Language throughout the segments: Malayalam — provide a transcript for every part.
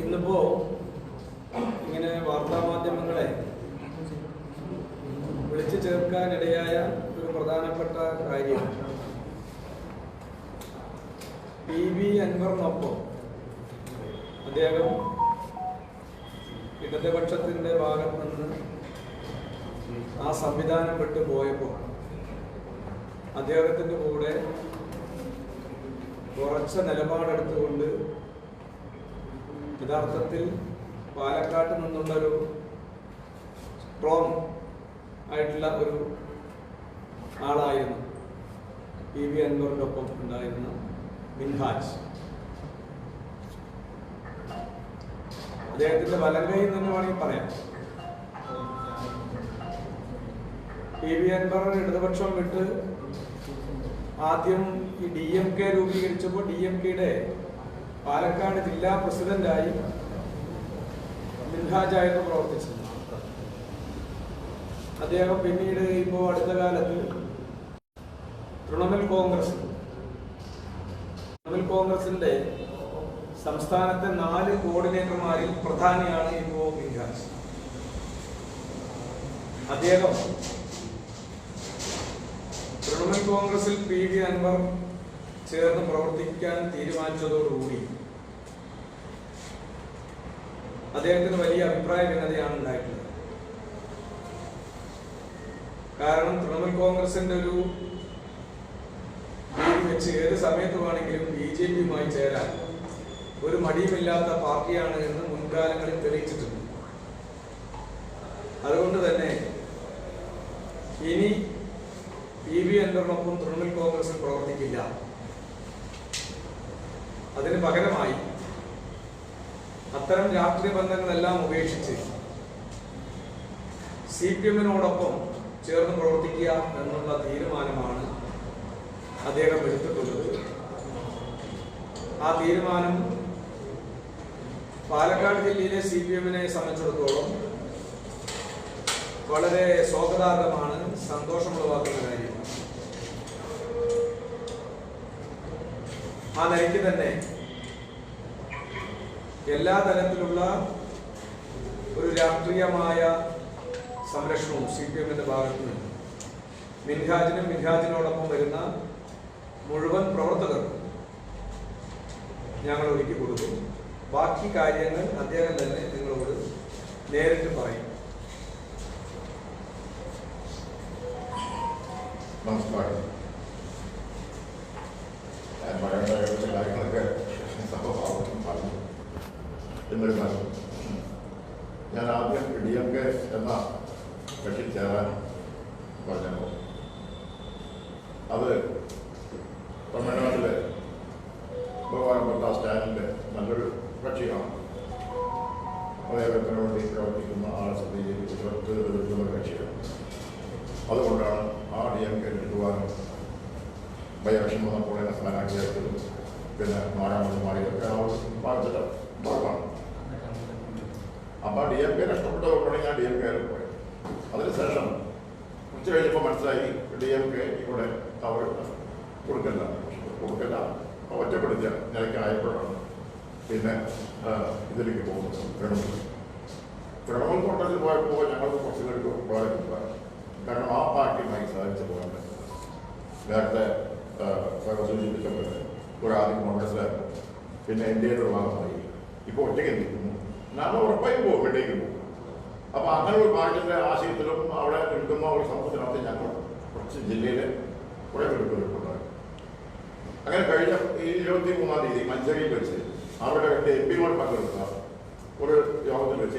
ഇന്നിപ്പോ ഇങ്ങനെ വാർത്താമാധ്യമങ്ങളെ വിളിച്ചു ചേർക്കാനിടയായ ഒരു പ്രധാനപ്പെട്ട കാര്യം. പി വി അൻവറിനൊപ്പം അദ്ദേഹം ഇടതുപക്ഷത്തിന്റെ ഭാഗത്ത് നിന്ന് ആ സംവിധാനം വിട്ടു പോയപ്പോൾ അദ്ദേഹത്തിന്റെ കൂടെ കുറച്ച് നിലപാടെടുത്തുകൊണ്ട് യഥാർത്ഥത്തിൽ പാലക്കാട്ട് നിന്നുള്ള ഒരു സ്ട്രോങ് ആയിട്ടുള്ള ഒരു ആളായിരുന്നു പി വി അൻവറിനൊപ്പം ഉണ്ടായിരുന്ന മിൻഹാജ്. അദ്ദേഹത്തിന്റെ വലങ്കൈ എന്ന് തന്നെ വേണമെങ്കിൽ പറയാം. പി വി അൻവർ ഇടതുപക്ഷം വിട്ട് ആദ്യം ഈ ഡി എം കെ രൂപീകരിച്ചപ്പോൾ ഡി എം കെയുടെ പാലക്കാട് ജില്ലാ പ്രസിഡന്റായി മിൻഹാജായിരുന്നു പ്രവർത്തിച്ചത് അദ്ദേഹം പിന്നീട് ഇപ്പോൾ അടുത്ത കാലത്ത് തൃണമൂൽ കോൺഗ്രസ് തൃണമൂൽ കോൺഗ്രസിന്റെ സംസ്ഥാനത്തെ നാല് കോർഡിനേറ്റർമാരിൽ പ്രധാനിയാണ് ഇപ്പോൾ മിൻഹാജ് അദ്ദേഹം തൃണമൂൽ കോൺഗ്രസിൽ പി വി അൻവർ ചേർന്ന് പ്രവർത്തിക്കാൻ തീരുമാനിച്ചതോടുകൂടി അദ്ദേഹത്തിന് വലിയ അഭിപ്രായ ഭിന്നതയാണ് ഉണ്ടായിട്ടുള്ളത്. കാരണം തൃണമൂൽ കോൺഗ്രസിന്റെ ഒരു വെച്ച് ഏത് സമയത്ത് വേണമെങ്കിലും ബി ജെ പിയുമായി ചേരാൻ ഒരു മടിയുമില്ലാത്ത പാർട്ടിയാണ് എന്ന് മുൻകാലങ്ങളിൽ തെളിയിച്ചിട്ടുണ്ട്. അതുകൊണ്ട് തന്നെ ഇനി പി വി അൻവറിനൊപ്പം തൃണമൂൽ കോൺഗ്രസിൽ പ്രവർത്തിക്കില്ല. അതിന് പകരമായി അത്തരം രാഷ്ട്രീയ ബന്ധങ്ങളെല്ലാം ഉപേക്ഷിച്ച് സി പി എമ്മിനോടൊപ്പം ചേർന്ന് പ്രവർത്തിക്കുക എന്നുള്ള തീരുമാനമാണ് അദ്ദേഹം എടുത്തിട്ടുള്ളത്. ആ തീരുമാനം പാലക്കാട് ജില്ലയിലെ സി പി എമ്മിനെ സംബന്ധിച്ചിടത്തോളം വളരെ സ്വാഗതാർഹമാണ് സന്തോഷമുളവാക്കുന്ന കാര്യമാണ്. ആ നിലയ്ക്ക് തന്നെ എല്ലാ തരത്തിലുള്ള ഒരു രാഷ്ട്രീയമായ സംരക്ഷണവും സി പി എമ്മിന്റെ ഭാഗത്തു നിന്ന് മിൻഹാജിനും മിൻഹാജിനോടൊപ്പം വരുന്ന മുഴുവൻ പ്രവർത്തകർക്കും ഞങ്ങൾ ഒരുക്കി കൊടുക്കും. ബാക്കി കാര്യങ്ങൾ അദ്ദേഹം തന്നെ നിങ്ങളോട് നേരിട്ട് പറയും. നമസ്കാരം ഞാൻ പറയേണ്ട കുറച്ച് കാര്യങ്ങളൊക്കെ സഭഭാവത്തിൽ പറഞ്ഞു എന്നിരുന്നാലും ഞാൻ ആദ്യം ഡി എം കെ എന്ന കക്ഷി ചേരാൻ പറഞ്ഞപ്പോൾ അപ്പോൾ ഡി എം കെ നഷ്ടപ്പെട്ടതുകൊണ്ടാണ് ഞാൻ ഡി എം കെയിൽ പോയത് അതിനുശേഷം ഉച്ച കഴിഞ്ഞപ്പോൾ മനസ്സിലായി ഡി എം കെ ഇവിടെ അവർ കൊടുക്കല്ല കൊടുക്കല്ല ഒറ്റപ്പെടുത്തിയ നിലയ്ക്കായപ്പോഴാണ് പിന്നെ ആ, ഇതിലേക്ക് പോകുന്നത്. തൃണമൂൽ തൃണമൂൽ കോൺഗ്രസിൽ പോയപ്പോൾ ഞങ്ങൾക്ക് കുറച്ച് പേർക്ക് വളരെ കാരണം ആ പാർട്ടിയുമായി സാധിച്ചു പോകാൻ നേരത്തെ സൂചിപ്പിച്ച പോലെ ഒരു ആദ്യം കോൺഗ്രസ്സിലായിരുന്നു. പിന്നെ ഒരു ഭാഗമായി. ഇപ്പോൾ ഒറ്റയ്ക്ക് നിൽക്കുന്നു. ഞാൻ ഉറപ്പായും പോകും വീട്ടിലേക്ക് പോകും. അപ്പോൾ അങ്ങനെ ഒരു പാർട്ടിന്റെ ആശയത്തിലും അവിടെ എടുക്കുന്ന ഒരു സമൂഹത്തിനകത്ത് ഞങ്ങൾ കുറച്ച് ജില്ലയിലെ കുറേ പേരുണ്ടായിരുന്നു അങ്ങനെ കഴിഞ്ഞ ഈ ഇരുപത്തി മൂന്നാം തീയതി മഞ്ചേരിയിൽ വെച്ച് അവരുടെ എന്റെ എം പിമാർ പങ്കെടുത്ത ഒരു യോഗത്തിൽ വെച്ച്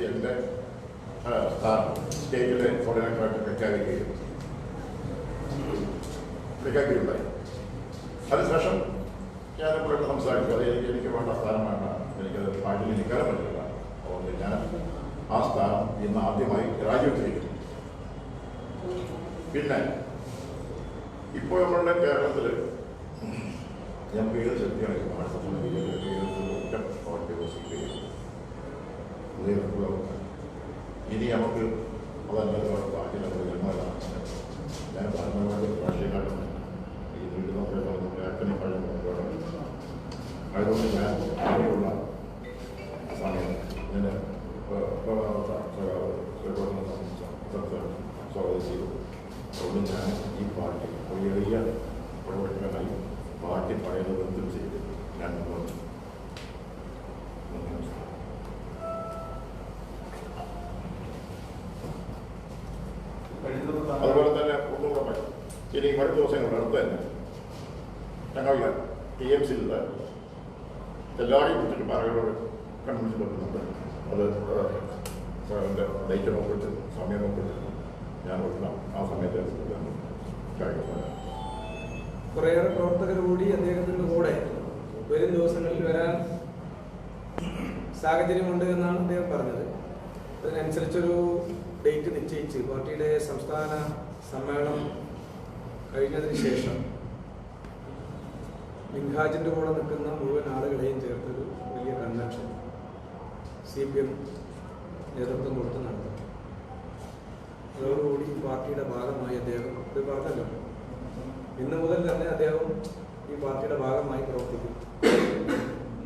സ്ഥാനം സ്റ്റേറ്റിലെ കോർഡിനേറ്ററായിട്ട് പ്രഖ്യാപിക്കുകയും പ്രഖ്യാപിക്കുകയുണ്ടായി. അതിനുശേഷം ഞാൻ ഇവിടെ സംസാരിച്ചു. അത് എനിക്ക് വേണ്ട സ്ഥാനം വേണ്ട. എനിക്കത് പാർട്ടിയിൽ നിൽക്കാൻ ഞാൻ ആ സ്ഥാനം ഇന്ന് ആദ്യമായി രാജിവെച്ചിരിക്കുന്നു പിന്നെ ഇപ്പോൾ നമ്മളുടെ കേരളത്തിൽ ഞാൻ പേര് ശക്തിയാണ് ഈ ഭാഷത്തിൽ ഒറ്റ പാർട്ടി വസിക്കുകയും ഇനി നമുക്ക് അതല്ലാതെ ബാക്കി നമ്മുടെ ജന്മതാണ് ഞാൻ പറഞ്ഞ രാഷ്ട്രീയക്കാരൻ ഈ വീട്ടിൽ ആക്ടനെ കഴിഞ്ഞ അതുകൊണ്ട് ഞാൻ അതിനുള്ള സമയം ഞാൻ ബഹുമാനപ്പെട്ട സഖാവ് ശ്രീകോട്ടനെ സംബന്ധിച്ച സ്വാഗതം ചെയ്തു അതുകൊണ്ട് ഞാൻ ഈ പാർട്ടി ഒരു എളിയ പ്രവർത്തകനായി പാർട്ടി പറയുന്നത് എന്തും ചെയ്തു ഞാൻ മുന്നോട്ട് നന്ദി നമസ്കാരം അതുപോലെ തന്നെ ഒന്നുകൂടെ പറയും ഇനി വരും ദിവസങ്ങളുടെ അടുത്ത് തന്നെ. ഞങ്ങളുടെ ടി എം സിയിലുള്ള എല്ലാവരെയും കുറിച്ചിട്ട് പാറകളോട് കൺവിൻസ് വെക്കുന്നുണ്ട് അത് സാറിന്റെ ഡേറ്റ് നോക്കിയിട്ട് സമയം നോക്കിയിട്ട് ഞാൻ വെക്കണം ആ സമയത്ത് കുറേയേറെ പ്രവർത്തകർ കൂടി അദ്ദേഹത്തിന്റെ കൂടെ വരും ദിവസങ്ങളിൽ വരാൻ സാഹചര്യമുണ്ട് എന്നാണ് അദ്ദേഹം പറഞ്ഞത്. അതിനനുസരിച്ചൊരു ഡേറ്റ് നിശ്ചയിച്ച് പാർട്ടിയുടെ സംസ്ഥാന സമ്മേളനം കഴിഞ്ഞതിന് ശേഷം ലിംഗാജിന്റെ കൂടെ നിൽക്കുന്ന മുഴുവൻ ആളുകളെയും ചേർത്തൊരു വലിയ കൺവെൻഷൻ സി പി എം നേതൃത്വം കൊടുത്ത് നടത്തി. അതോടുകൂടി ഈ പാർട്ടിയുടെ ഭാഗമായി അദ്ദേഹം ഒരു പറഞ്ഞല്ലോ ഇന്ന് മുതൽ തന്നെ അദ്ദേഹം ഈ പാർട്ടിയുടെ ഭാഗമായി പ്രവർത്തിക്കും.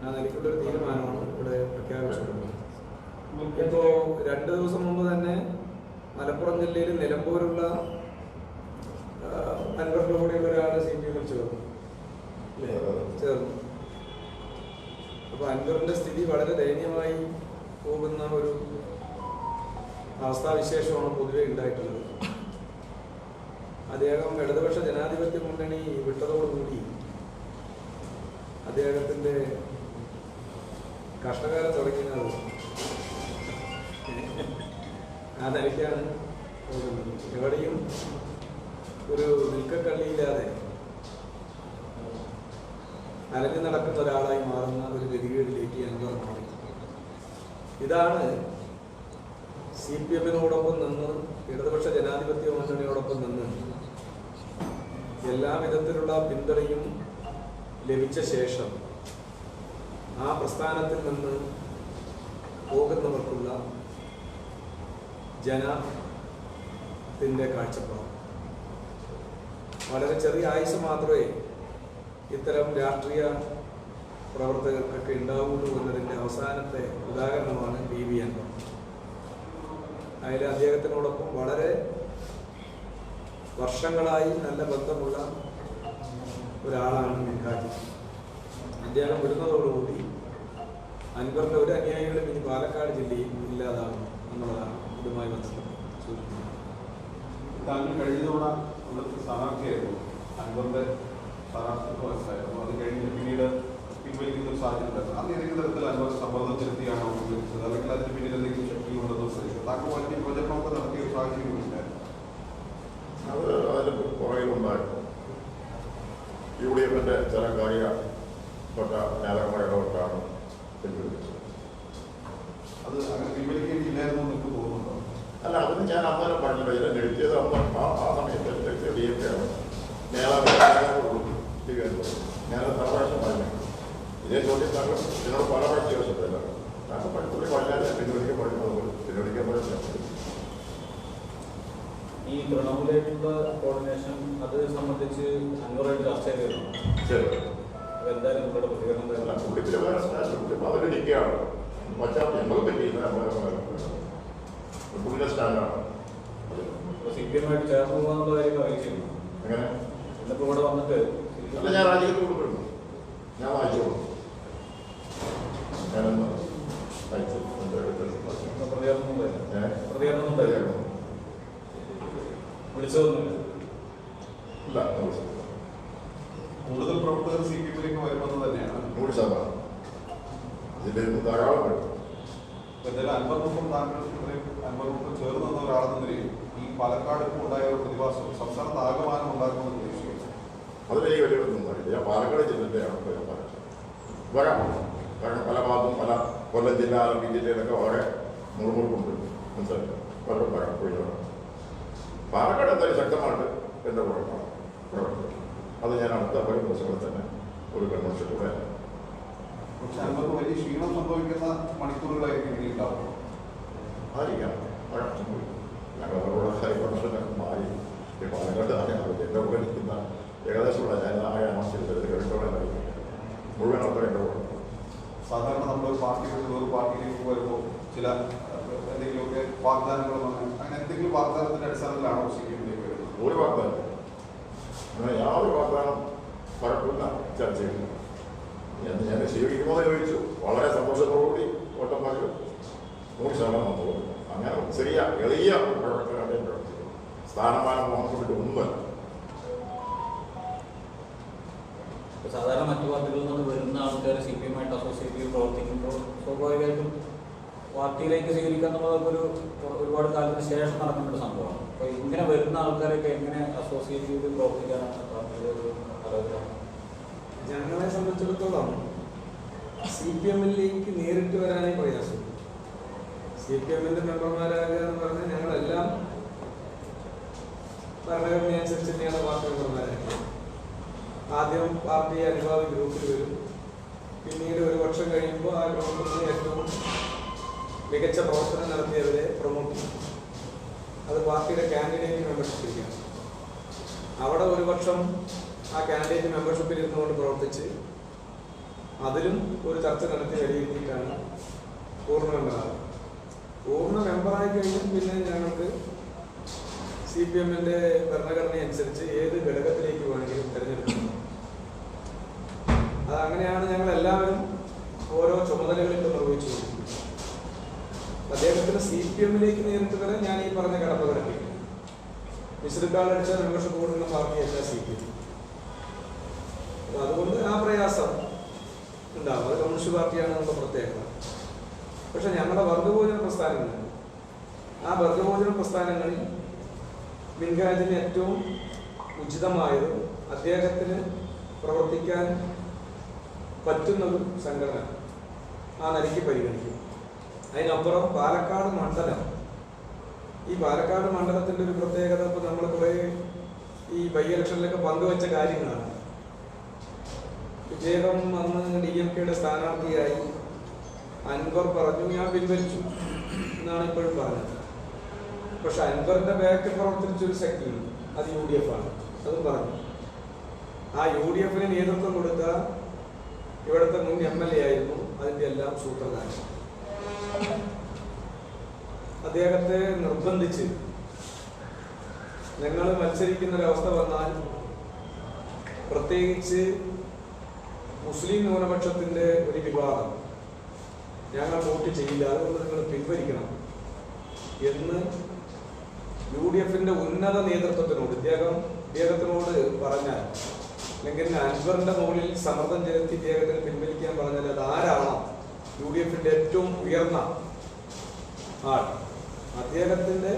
ആ നിലയ്ക്കുള്ളൊരു തീരുമാനമാണ് ഇവിടെ പ്രഖ്യാപിച്ചിട്ടുള്ളത്. ഇപ്പോൾ രണ്ട് ദിവസം മുമ്പ് തന്നെ മലപ്പുറം ജില്ലയിൽ നിലമ്പൂരുള്ള അൻവറിന്റെ കൂടെയുള്ള ഒരാൾ സി പി എമ്മിൽ ചേർന്നു ചേർന്നു അപ്പൊ അൻവറിന്റെ സ്ഥിതി വളരെ ദയനീയമായി പോകുന്ന ഒരു അവസ്ഥാവിശേഷമാണ് പൊതുവെ ഉണ്ടായിട്ടുള്ളത്. അദ്ദേഹം ഇടതുപക്ഷ ജനാധിപത്യ മുന്നണി വിട്ടതോടുകൂടി അദ്ദേഹത്തിന്റെ കഷ്ടകാലം തുടങ്ങിയത് ആ നിലയ്ക്കാണ് എവിടെയും ഒരു നിൽക്കക്കള്ളിയില്ലാതെ അലഞ്ഞു നടക്കുന്ന ഒരാളായി മാറുന്ന ഒരു ഗതികേടിലേക്ക് അൻവർ മാറി ഇതാണ് സി പി എമ്മിനോടൊപ്പം നിന്ന് ഇടതുപക്ഷ ജനാധിപത്യ മുന്നണിയോടൊപ്പം നിന്ന് എല്ലാ വിധത്തിലുള്ള പിന്തുണയും ലഭിച്ച ശേഷം ആ പ്രസ്ഥാനത്തിൽ നിന്ന് പോകുന്നവർക്കുള്ള ജനത്തിന്റെ കാഴ്ചപ്പാട്. വളരെ ചെറിയ ആയുസ് മാത്രമേ ഇത്തരം രാഷ്ട്രീയ പ്രവർത്തകർക്കൊക്കെ ഉണ്ടാവുള്ളൂ എന്നതിന്റെ അവസാനത്തെ ഉദാഹരണമാണ് ബി വി എൻ. അതിൽ അദ്ദേഹത്തിനോടൊപ്പം വളരെ വർഷങ്ങളായി നല്ല ബന്ധമുള്ള ഒരാളാണ് മിൻഹാജി അദ്ദേഹം വിടുന്നതോടുകൂടി അൻവറിന്റെ ഒരു അനുയായികളും ഇനി പാലക്കാട് ജില്ലയിൽ ഇല്ലാതാകും എന്നുള്ളതാണ് ഇതുമായി ബന്ധപ്പെട്ട് സൂചിപ്പിക്കുന്നത്. കഴിഞ്ഞ അവിടുത്തെ സ്ഥാനാർത്ഥിയായിരുന്നു. അൻവറിന്റെ സ്ഥാനാർത്ഥിത്വം മനസ്സിലായിരുന്നു അത് കഴിഞ്ഞ് പിന്നീട് പിൻവലിക്കുന്ന ഒരു സാഹചര്യം ഉണ്ടായിരുന്നു അന്ന് ഏതെങ്കിലും തരത്തിൽ അൻവർ സമ്മർദ്ദം ചെലുത്തിയാണോ ഉപയോഗിച്ചത് അല്ലെങ്കിൽ അതിന് പിന്നിൽ എന്തെങ്കിലും ശക്തിയുണ്ടെന്നോ ശ്രമിച്ചു താങ്കൾ വലിയ പ്രചരണമൊക്കെ നടത്തിയ ഒരു സാഹചര്യം ഉണ്ടായിരുന്നു അത് അതിന് പുറകിലുണ്ടായിരുന്നു യു ഡി എഫിന്റെ ചില കാര്യപ്പെട്ട നേതാക്കളുടെ ഇടപെട്ടാണ് പിൻവലിച്ചത്. അത് അങ്ങനെ പിൻവലിക്കേണ്ടിയില്ലായിരുന്നു എന്ന് എനിക്ക് തോന്നുന്നുണ്ടോ? അല്ല അതിന് ഞാൻ അന്നേരം പറഞ്ഞില്ല. ഇത് എഴുതിയത് അന്ന് ആ ആ സമയത്ത് എഴുതിയ ഡി എഫ് ആണ് നേതാവ് ഞാൻ പല പ്രാവശ്യം പറഞ്ഞു ഇതേ ചോദ്യം താങ്കൾ എന്നോട് പല പ്രാവശ്യം ചോദിച്ചിട്ടില്ല. താങ്കൾ പഠിത്തത്തിൽ പറഞ്ഞാൽ പിൻവലിക്കാൻ പഠിക്കുന്നത് പിൻവലിക്കാൻ പറ്റില്ല. ഈ തൃണമൂലായിട്ടുള്ള കോർഡിനേഷൻ അത് സംബന്ധിച്ച് അഞ്ഞൂറായിട്ട് ചർച്ച ചെയ്തിരുന്നു ശരി. എന്തായാലും നിങ്ങളുടെ പ്രതികരണം അവർ നിൽക്കുകയാണ്. പുള്ളിയുടെ സ്റ്റാൻഡാണ്. സി പി എമ്മായിട്ട് ചേർന്ന് പോകാന്നുള്ള കാര്യം അറിയിച്ചിരുന്നു. അങ്ങനെ ഇന്നിപ്പോ ഇവിടെ വന്നിട്ട് അല്ല ഞാൻ രാജ്യത്ത് കൊടുക്കുന്നു ഞാൻ വായിച്ചോളൂ ഞാനെന്ന് അടുത്ത് പ്രതികരണം ഉണ്ടായില്ല ഞാൻ പ്രതികരണം ഉണ്ടായില്ല വിളിച്ചതൊന്നുമില്ല. ഇല്ല കൂടുതൽ പ്രവർത്തകർ സി പി എമ്മിലേക്ക് വരുമെന്ന് തന്നെയാണ്. നൂറ് ശതമാനം നിന്ന് ധാരാളം പേര്. എന്തായാലും അൻവറിനൊപ്പം താങ്കൾ ഇത്രയും അൻവറിനൊപ്പം ചേർന്ന് നിന്ന ഒരാളെന്ന നിലയിൽ ഈ പാലക്കാട് ഉണ്ടായ ഒരു പ്രതിഭാസം സംസ്ഥാനത്ത് ആകമാനം പ്രതീക്ഷിക്കുന്നു അതിലേക്ക് വലിയ പറയില്ല ഞാൻ പാലക്കാട് ജില്ലയിലാണ് ഇപ്പോൾ ഞാൻ പറയുന്നത് വരാം. കാരണം പല ഭാഗത്തും പല കൊല്ലം ജില്ല ആലപ്പി ജില്ലയിലൊക്കെ വളരെ മുറുമുറുക്കുണ്ട് മനസ്സിലായില്ല പലരും വരാം വരാം. പാലക്കാട് എന്തായാലും ശക്തമായിട്ട് എന്റെ പ്രവർത്തനം പ്രവർത്തനം അത് ഞാൻ അടുത്ത പല ദിവസങ്ങളിൽ തന്നെ ഒരു കൺവെൻഷൻ കൂടെ വലിയ ക്ഷീണം സംഭവിക്കുന്ന മണിക്കൂറുകളായിരിക്കും ഉണ്ടാവും ആയിരിക്കാം. വരാം സംഭവിക്കും ഞങ്ങൾ അവരോട് കൺവെൻഷനൊക്കെ മാറി. പാലക്കാട് അറിയാം എന്റെ കൂടെ നിൽക്കുന്ന ഏകദേശമുള്ള ഞാൻ ആയ ആവശ്യത്തിൽ കേട്ടോടെ മുഴുവൻ ആൾക്കാർ എന്റെ കൂടെ സാധാരണ നമ്മൾ പാർട്ടി വിട്ട് ഒരു പാർട്ടിയിലേക്ക് വരുമ്പോൾ ചില എന്തെങ്കിലുമൊക്കെ വാഗ്ദാനങ്ങളും അങ്ങനെ അങ്ങനെ എന്തെങ്കിലും വാഗ്ദാനത്തിന്റെ അടിസ്ഥാനത്തിലാണ് സി പി എമ്മിലേക്ക് വരുന്നത്. ഒരു വാഗ്ദാനം. അങ്ങനെ യാതൊരു വാഗ്ദാനം പരക്കുന്ന ചർച്ചയിൽ. എന്ന് ഞാൻ സ്വീകരിക്കുമോ ചോദിച്ചു. വളരെ സന്തോഷത്തോടുകൂടി ഓട്ടം പറഞ്ഞു നൂറ് ശതമാനം വന്നു. അങ്ങനെ ചെറിയ എളിയ പ്രവർത്തകരുടെ പ്രവർത്തിക്കും സ്ഥാനമാനം വാങ്ങിക്കൊണ്ട് ഒന്നുമല്ല ഇപ്പൊ സാധാരണ മറ്റു പാർട്ടികളിൽ നിന്ന് വരുന്ന ആൾക്കാർ സി പി എമ്മായിട്ട് അസോസിയേറ്റ് ചെയ്ത് പ്രവർത്തിക്കുമ്പോൾ സ്വാഭാവികമായിട്ടും പാർട്ടിയിലേക്ക് സ്വീകരിക്കുക എന്നുള്ളതൊക്കെ ഒരു ഒരുപാട് കാലത്തിന് ശേഷം നടക്കുന്ന ഒരു സംഭവമാണ്. അപ്പൊ ഇങ്ങനെ വരുന്ന ആൾക്കാരൊക്കെ എങ്ങനെ അസോസിയേറ്റ് ചെയ്ത് പ്രവർത്തിക്കാനാണ് പാർട്ടിയുടെ ഒരു ആലോചന? ഞങ്ങളെ സംബന്ധിച്ചിടത്തോളം സി പി എമ്മിലേക്ക് നേരിട്ട് വരാനേ പ്രയാസം സി പി എമ്മിന്റെ മെമ്പർമാരാകുക എന്ന് പറഞ്ഞാൽ ഞങ്ങളെല്ലാം ഭരണഘടനയനുസരിച്ച് തന്നെയാണ് പാർട്ടി മെമ്പർമാരാകുക ആദ്യം പാർട്ടി അനുഭാവി ഗ്രൂപ്പിൽ വരും. പിന്നീട് ഒരു വർഷം കഴിയുമ്പോൾ ആ ഗ്രൂപ്പിൽ ഏറ്റവും മികച്ച പ്രവർത്തനം നടത്തിയവരെ പ്രൊമോട്ട് ചെയ്യും. അത് പാർട്ടിയുടെ കാൻഡിഡേറ്റ് മെമ്പർഷിപ്പിലേക്കാണ് അവിടെ ഒരു വർഷം ആ കാൻഡിഡേറ്റ് മെമ്പർഷിപ്പിൽ ഇരുന്നുകൊണ്ട് പ്രവർത്തിച്ച് അതിലും ഒരു ചർച്ച നടത്തി വിലയിരുത്തിയിട്ടാണ് പൂർണ മെമ്പറാകുന്നത് പൂർണ മെമ്പറായി കഴിഞ്ഞാൽ പിന്നെ ഞങ്ങൾക്ക് സി പി എമ്മിന്റെ ഭരണഘടന അനുസരിച്ച് ഏത് ഘടകത്തിലേക്ക് വേണമെങ്കിലും തിരഞ്ഞെടുക്കാം. അത് അങ്ങനെയാണ് ഞങ്ങൾ എല്ലാവരും ഓരോ ചുമതലകളിൽ നിർവഹിച്ചു അദ്ദേഹത്തിന് സി പി എമ്മിലേക്ക് നേരിട്ട് വരെ ഞാൻ ഈ പറഞ്ഞ കടപ്പ കിടക്കില്ല മിസ്ഡ് കാർഡ് അടിച്ച മെമ്പർഷിപ്പ് കൊടുക്കുന്ന പാർട്ടിയല്ല സി പി എം അതുകൊണ്ട് ആ പ്രയാസം ഉണ്ടാവും. അത് കമ്മ്യൂണിസ്റ്റ് പാർട്ടിയാണ് നമ്മുടെ പ്രത്യേകത. പക്ഷെ ഞങ്ങളുടെ വർഗഭോജന പ്രസ്ഥാനങ്ങൾ ആ വർഗഭോജന പ്രസ്ഥാനങ്ങളിൽ മിൻഗാജിന് ഏറ്റവും ഉചിതമായത് അദ്ദേഹത്തിന് പ്രവർത്തിക്കാൻ പറ്റുന്ന ഒരു സംഘടന ആ നിലയ്ക്ക് പരിഗണിക്കും. അതിനപ്പുറം പാലക്കാട് മണ്ഡലം. ഈ പാലക്കാട് മണ്ഡലത്തിന്റെ ഒരു പ്രത്യേകത ഇപ്പൊ നമ്മൾ കുറേ ഈ ബൈ ഇലക്ഷനിലൊക്കെ പങ്കുവച്ച കാര്യങ്ങളാണ്. വിജയകം അന്ന് ഡി എം കെയുടെ സ്ഥാനാർത്ഥിയായി അൻവർ പറഞ്ഞു ഞാൻ പിൻവലിച്ചു എന്നാണ് ഇപ്പോഴും പറഞ്ഞത്. പക്ഷെ അൻവറിന്റെ ബാക്കിൽ പ്രവർത്തിച്ചൊരു ശക്തിയുണ്ട് അത് യു ഡി എഫ് ആണ്. അതും പറഞ്ഞു. ആ യു ഡി എഫിന് നേതൃത്വം കൊടുത്ത ഇവിടുത്തെ മുൻ എം എൽ എ ആയിരുന്നു. അതിന്റെ എല്ലാം സൂത്രധാരൻ. അദ്ദേഹത്തെ നിർബന്ധിച്ച് നിങ്ങൾ മത്സരിക്കുന്ന ഒരവസ്ഥ വന്നാൽ പ്രത്യേകിച്ച് മുസ്ലിം ന്യൂനപക്ഷത്തിന്റെ ഒരു വിവാദം ഞങ്ങൾ വോട്ട് ചെയ്യില്ല. അതുകൊണ്ട് നിങ്ങൾ പിൻവലിക്കണം എന്ന് യു ഡി എഫിന്റെ ഉന്നത നേതൃത്വത്തിനോട് ഇദ്ദേഹം ഇദ്ദേഹത്തിനോട് പറഞ്ഞാൽ അല്ലെങ്കിൽ അൻവറിന്റെ മുകളിൽ സമ്മർദ്ദം ചെലുത്തി ഇദ്ദേഹത്തിന് പിൻവലിക്കാൻ പറഞ്ഞാൽ അത് ആരാണോ യു ഡി എഫിന്റെ ഏറ്റവും ഉയർന്ന ആൾ. അദ്ദേഹത്തിന്റെ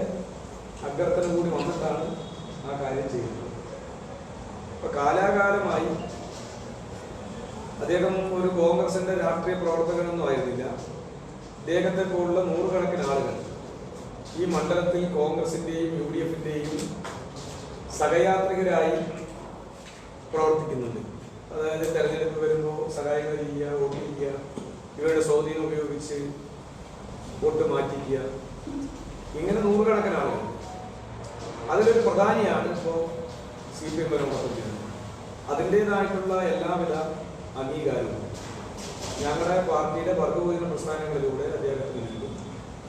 അഭ്യർത്ഥന കൂടി വന്നിട്ടാണ് ആ കാര്യം ചെയ്യുന്നത്. അപ്പൊ കാലാകാലമായി അദ്ദേഹം ഒരു കോൺഗ്രസിന്റെ രാഷ്ട്രീയ പ്രവർത്തകനൊന്നും ആയിരുന്നില്ല. അദ്ദേഹത്തെ പോലുള്ള നൂറുകണക്കിന് ആളുകൾ ഈ മണ്ഡലത്തിൽ കോൺഗ്രസിന്റെയും യു ഡി എഫിന്റെയും സഹയാത്രികരായി പ്രവർത്തിക്കുന്നുണ്ട് അതായത് തെരഞ്ഞെടുപ്പ് വരുമ്പോൾ സഹായങ്ങൾ ചെയ്യുക വോട്ട് ചെയ്യുക ഇവരുടെ സ്വാധീനം ഉപയോഗിച്ച് വോട്ട് മാറ്റിക്കുക. ഇങ്ങനെ നൂറുകണക്കിന് ആളുകൾ. അതിലൊരു പ്രധാനിയാണ് ഇപ്പോൾ സി പി എം പരമപ്പെടുത്തിയത് അതിന്റെതായിട്ടുള്ള എല്ലാവിധ അംഗീകാരവും. ഞങ്ങളുടെ പാർട്ടിയുടെ വർഗഭോജന പ്രസ്ഥാനങ്ങളിലൂടെ അദ്ദേഹത്തിന് നൽകും.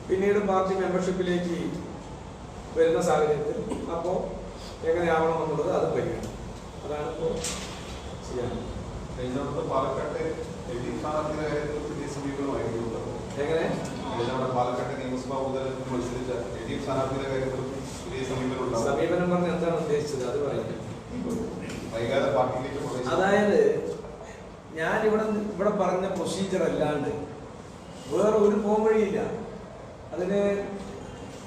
പിന്നീട് പാർട്ടി മെമ്പർഷിപ്പിലേക്ക് വരുന്ന സാഹചര്യത്തിൽ അപ്പോൾ എങ്ങനെയാവണമെന്നുള്ളത് അത് പരിഗണിക്കും. അതാണ് ഇപ്പോൾ ചെയ്യാൻ കഴിഞ്ഞ പാലക്കാട്ടെ എൽ സ്ഥാനാർത്ഥിയുടെ കാര്യത്തിൽ പുതിയ സമീപനമായിരുന്നു എങ്ങനെ? കഴിഞ്ഞ പാലക്കാട്ടെ നിയമസഭാ ഉപതെരഞ്ഞെടുപ്പ് മത്സരിച്ച എൽ ഡി എഫ് സ്ഥാനാർത്ഥിയുടെ കാര്യത്തിൽ പുതിയ സമീപനം സമീപനം പറഞ്ഞ് എന്താണ് ഉദ്ദേശിച്ചത്? അത് പറയാം. വൈകാതെ പാർട്ടിയിലേക്ക് അതായത് ഞാൻ ഇവിടെ ഇവിടെ പറഞ്ഞ പ്രൊസീജിയർ അല്ലാണ്ട് വേറെ ഒരു പോംവഴിയില്ല. അതിന്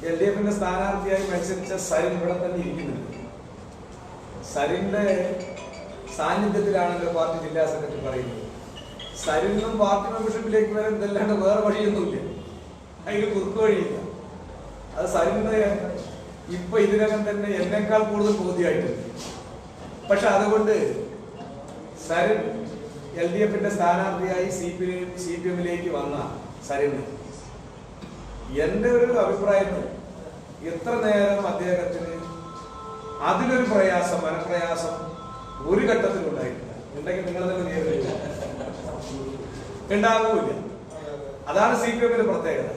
എൽ ഡി എഫിന്റെ സ്ഥാനാർത്ഥിയായി മത്സരിച്ച സൈൻ ഇവിടെ തന്നെ ഇരിക്കുന്നുണ്ട്. സരിന്റെ സാന്നിധ്യത്തിലാണല്ലോ പാർട്ടി ജില്ലാ സെക്രട്ടറി പറയുന്നത്. സരിനും പാർട്ടി മെമ്പർഷിപ്പിലേക്ക് വരാൻ ഇതല്ലാണ്ട് വേറെ വഴിയൊന്നുമില്ല. അതിന് കുറുക്ക് വഴിയില്ല. അത് സരിന്റെ ഇപ്പൊ ഇതിനകം തന്നെ എന്നെക്കാൾ കൂടുതൽ ബോധ്യമായിട്ടുണ്ട് പക്ഷെ അതുകൊണ്ട് സരിൻ എൽ ഡി എഫിന്റെ സ്ഥാനാർത്ഥിയായി സി പി സി പി എമ്മിലേക്ക് വന്ന സരിൻ എന്റെ ഒരു അഭിപ്രായത്തിൽ എത്ര നേരം അദ്ദേഹത്തിന് അതിലൊരു പ്രയാസം മനപ്രയാസം ഒരു ഘട്ടത്തിൽ ഉണ്ടായിട്ടില്ല ഉണ്ടെങ്കിൽ നിങ്ങൾ തന്നെ നേരിട്ടില്ല ഉണ്ടാകൂല അതാണ് സി പി എമ്മിന്റെ പ്രത്യേകത.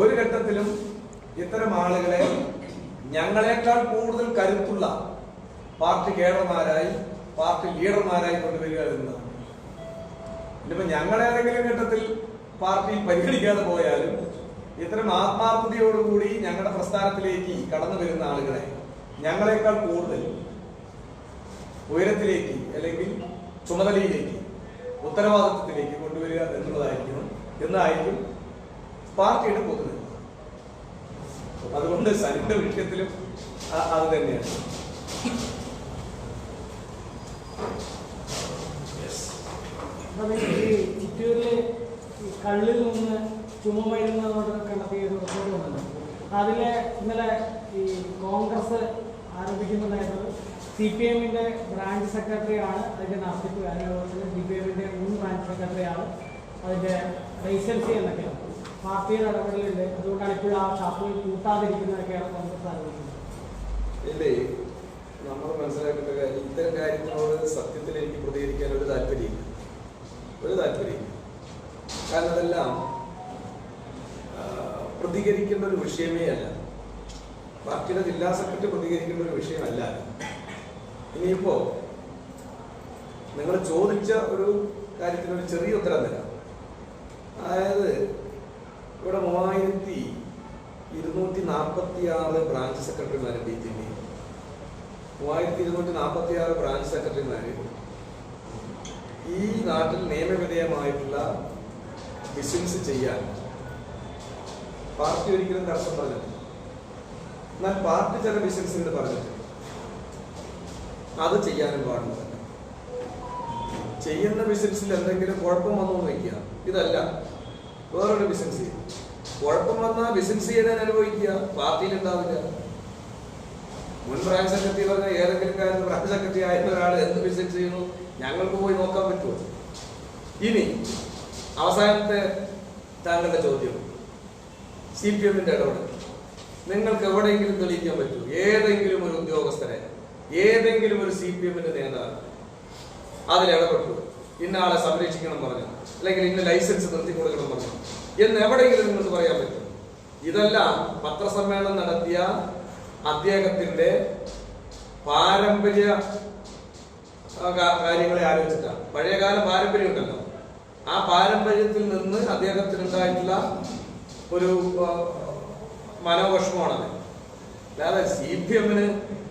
ഒരു ഘട്ടത്തിലും ഇത്തരം ആളുകളെ ഞങ്ങളെക്കാൾ കൂടുതൽ കരുത്തുള്ള പാർട്ടി കേഡർമാരായി പാർട്ടി ലീഡർമാരായി കൊണ്ടുവരിക എന്നതാണ്. ഇനിയിപ്പോ ഞങ്ങളേതെങ്കിലും ഘട്ടത്തിൽ പാർട്ടി പരിഗണിക്കാതെ പോയാലും ഇത്തരം ആത്മാർത്ഥതയോടുകൂടി ഞങ്ങളുടെ പ്രസ്ഥാനത്തിലേക്ക് കടന്നു വരുന്ന ആളുകളെ ഞങ്ങളെക്കാൾ കൂടുതൽ ഉയരത്തിലേക്ക് അല്ലെങ്കിൽ ചുമതലയിലേക്ക് ഉത്തരവാദിത്വത്തിലേക്ക് കൊണ്ടുവരിക എന്നുള്ളതായിരിക്കണം എന്നായിരിക്കും പാർട്ടിയുടെ പൊതുവെ അതുകൊണ്ട് സരിന്റെ വിഷയത്തിലും അത് തന്നെയാണ്. ചിറ്റൂരിലെ കള്ളിൽ നിന്ന് വന്നിട്ടുണ്ട്. അതിലെ ഇന്നലെ ഈ കോൺഗ്രസ് ആരോപിക്കുന്നതായത് സി പി എമ്മിന്റെ ബ്രാഞ്ച് സെക്രട്ടറിയാണ്. അതിന്റെ നടത്തിപ്പ് അല്ലെങ്കിൽ സി പി എമ്മിന്റെ മുൻ ബ്രാഞ്ച് സെക്രട്ടറിയാണ്. അതിന്റെ ലൈസൻസി എന്നൊക്കെയാണ്. പാർട്ടിയുടെ ഇടപെടലുണ്ട്. അതുകൊണ്ടാണ് ഇപ്പോഴും ആ ഷാപ്പിൽ കൂട്ടാതിരിക്കുന്നതൊക്കെയാണ് കോൺഗ്രസ് ആരോപിക്കുന്നത്. നമ്മൾ മനസ്സിലാക്കേണ്ട ഇത്തരം കാര്യങ്ങളോട് സത്യത്തിൽ എനിക്ക് പ്രതികരിക്കാൻ ഒരു താല്പര്യമില്ല. ഒരു താല്പര്യമില്ല. കാരണം അതെല്ലാം പ്രതികരിക്കേണ്ട ഒരു വിഷയമേ അല്ല. പാർട്ടിയുടെ ജില്ലാ സെക്രട്ടറി പ്രതികരിക്കേണ്ട ഒരു വിഷയമല്ല. ഇനിയിപ്പോ നിങ്ങൾ ചോദിച്ച ഒരു കാര്യത്തിന് ഒരു ചെറിയ ഉത്തരം തരാം. അതായത് ഇവിടെ മൂവായിരത്തി ഇരുന്നൂറ്റി നാൽപ്പത്തി ആറ് ബ്രാഞ്ച് സെക്രട്ടറിമാർ ജെ പി മൂവായിരത്തി ഇരുന്നൂറ്റി നാൽപ്പത്തി ആറ് ബ്രാഞ്ച് സെക്രട്ടറിമാർ ഈ നാട്ടിൽ നിയമവിധേയമായിട്ടുള്ള ബിസിനസ് ചെയ്യാൻ പാർട്ടി ഒരിക്കലും തടസ്സം പറഞ്ഞിട്ടില്ല. എന്നാൽ പാർട്ടി ചില ബിസിനസ്സിനോട് പറഞ്ഞിട്ടില്ല അത് ചെയ്യാനും പാടില്ല. ചെയ്യുന്ന ബിസിനസ്സിൽ എന്തെങ്കിലും കുഴപ്പം വന്നു വയ്ക്കുക. ഇതല്ല. വേറൊരു ബിസിനസ് ചെയ്യും. കുഴപ്പം വന്നാൽ ബിസിനസ് ചെയ്യാൻ അനുഭവിക്കുക. പാർട്ടിയിൽ ഉണ്ടാവില്ല. മുൻ ബ്രാഞ്ച് സെക്രട്ടറി പറഞ്ഞ ഏതെങ്കിലും കാര്യം ബ്രാഞ്ച് സെക്രട്ടറി ആയിരുന്ന ഒരാൾ എന്ത് ബിസിനസ് ചെയ്യുന്നു? ഞങ്ങൾക്ക് പോയി നോക്കാൻ പറ്റുമോ? ഇനി അവസാനത്തെ താങ്കളുടെ ചോദ്യം. സി പി എമ്മിന്റെ ഇടപെടൽ. നിങ്ങൾക്ക് എവിടെയെങ്കിലും തെളിയിക്കാൻ പറ്റൂ. ഏതെങ്കിലും ഒരു ഉദ്യോഗസ്ഥരെ ഏതെങ്കിലും ഒരു സി പി എമ്മിന്റെ നേതാവ് അതിൽ ഇടപെട്ടു. ഇന്ന ആളെ സംരക്ഷിക്കണം പറഞ്ഞു. അല്ലെങ്കിൽ ഇന്ന ലൈസൻസ് നിർത്തി കൊടുക്കണം പറഞ്ഞു. എന്ന് എവിടെയെങ്കിലും നിങ്ങൾക്ക് പറയാൻ പറ്റും. ഇതെല്ലാം പത്രസമ്മേളനം നടത്തിയ അദ്ദേഹത്തിന്റെ പാരമ്പര്യ കാര്യങ്ങളെ ആലോചിച്ചിട്ടാണ്. പഴയകാല പാരമ്പര്യം ഉണ്ടല്ലോ. ആ പാരമ്പര്യത്തിൽ നിന്ന് അദ്ദേഹത്തിനുണ്ടായിട്ടുള്ള ഒരു മനോവിഷമമാണത്. അല്ലാതെ സി പി എമ്മിന്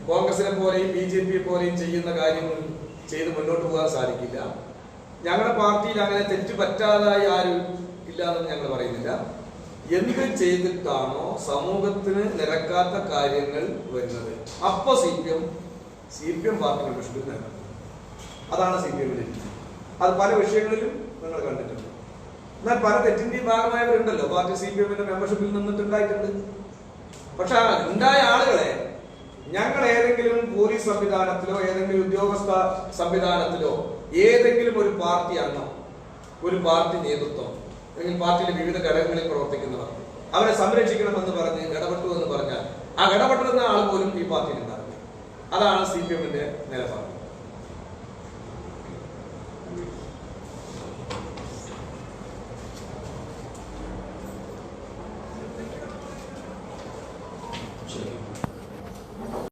കോൺഗ്രസിനെ പോലെയും ബി ജെ പിയെ പോലെയും ചെയ്യുന്ന കാര്യങ്ങൾ ചെയ്ത് മുന്നോട്ട് പോകാൻ സാധിക്കില്ല. ഞങ്ങളുടെ പാർട്ടിയിൽ അങ്ങനെ തെറ്റ് പറ്റാതായി ആരും ഇല്ല എന്ന് ഞങ്ങൾ പറയുന്നില്ല. എന്ത് ചെയ്തിട്ടാണോ സമൂഹത്തിന് നിരക്കാത്ത കാര്യങ്ങൾ വരുന്നത്. അപ്പൊ C P M C P M party അതാണ് സി പി എമ്മിന്റെ അത് പല വിഷയങ്ങളിലും നിങ്ങൾ കണ്ടിട്ടുണ്ട്. എന്നാൽ പല തെറ്റിന്റെയും ഭാഗമായവരുണ്ടല്ലോ. പാർട്ടി സി പി എമ്മിന്റെ മെമ്പർഷിപ്പിൽ നിന്നിട്ടുണ്ടായിട്ടുണ്ട്. പക്ഷെ ഉണ്ടായ ആളുകളെ ഞങ്ങൾ ഏതെങ്കിലും പോലീസ് സംവിധാനത്തിലോ ഏതെങ്കിലും ഉദ്യോഗസ്ഥ സംവിധാനത്തിലോ ഏതെങ്കിലും ഒരു പാർട്ടി അംഗം ഒരു പാർട്ടി നേതൃത്വം അല്ലെങ്കിൽ പാർട്ടിയിലെ വിവിധ ഘടകങ്ങളിൽ പ്രവർത്തിക്കുന്നവർ അവരെ സംരക്ഷിക്കണമെന്ന് പറഞ്ഞ് ഇടപെട്ടു എന്ന് പറഞ്ഞാൽ ആ ഇടപെട്ടിരുന്ന ആൾ പോലും ഈ പാർട്ടിയിൽ ഉണ്ടാവില്ല. അതാണ് സി പി എമ്മിന്റെ നിലപാട്.